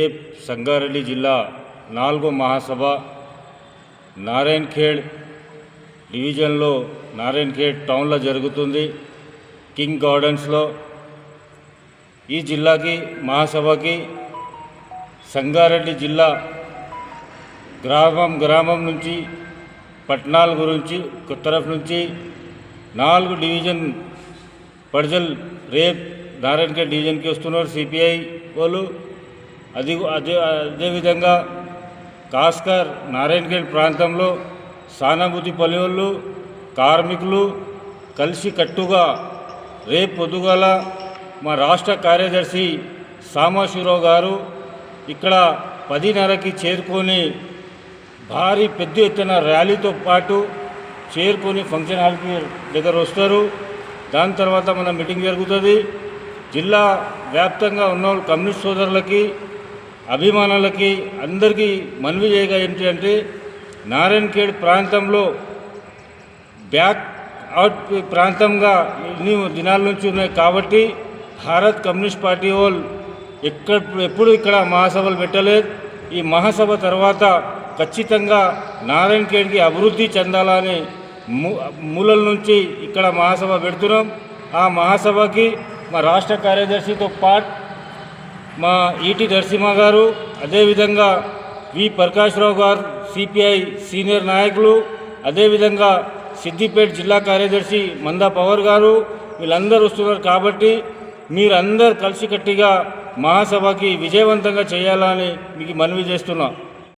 ఏ సంగారెడ్డి జిల్లా నాలుగో మహాసభ నారాయణఖేడ్ డివిజన్లో నారాయణఖేడ్ టౌన్లో జరుగుతుంది కింగ్ గార్డెన్స్లో. ఈ జిల్లాకి మహాసభకి సంగారెడ్డి జిల్లా గ్రామం గ్రామం నుంచి పట్టణాల గురించి తరఫు నుంచి నాలుగు డివిజన్ ప్రజలు రేప్ నారాయణఖేడ్ డివిజన్కి వస్తున్నారు సిపిఐ వాళ్ళు. అది అదే అదేవిధంగా కాస్కర్ నారాయణఖేడ్ ప్రాంతంలో సానుభూతి పల్లెళ్ళు కార్మికులు కలిసి కట్టుగా రేపు పొద్దుగల మా రాష్ట్ర కార్యదర్శి సామాశివరావు గారు ఇక్కడ పదిన్నరకి చేరుకొని భారీ పెద్ద ఎత్తున ర్యాలీతో పాటు చేరుకొని ఫంక్షన్ హాల్కి దగ్గర వస్తారు. దాని తర్వాత మన మీటింగ్ జరుగుతుంది. జిల్లా వ్యాప్తంగా ఉన్న కమ్యూనిస్ట్ సోదరులకి అభిమానులకి అందరికీ మనవి చేయగా ఏంటి అంటే నారాయణఖేడ్ ప్రాంతంలో బ్యాక్ అవుట్ ప్రాంతంగా ఎన్ని దినాల నుంచి ఉన్నాయి కాబట్టి భారత్ కమ్యూనిస్ట్ పార్టీ వాళ్ళు ఎక్కడ ఎప్పుడు ఇక్కడ మహాసభలు పెట్టలేదు. ఈ మహాసభ తర్వాత ఖచ్చితంగా నారాయణఖేడ్కి అభివృద్ధి చెందాలని మూలల నుంచి ఇక్కడ మహాసభ పెడుతున్నాం. ఆ మహాసభకి మా రాష్ట్ర కార్యదర్శితో పాటు మా ఈటి నరసింహ గారు అదేవిధంగా వి ప్రకాశ్రావు గారు సిపిఐ సీనియర్ నాయకులు అదేవిధంగా సిద్దిపేట జిల్లా కార్యదర్శి మందా పవర్ గారు వీళ్ళందరూ వస్తున్నారు కాబట్టి మీరందరూ కలిసికట్టిగా మహాసభకి విజయవంతంగా చేయాలని మీకు మనవి చేస్తున్నాం.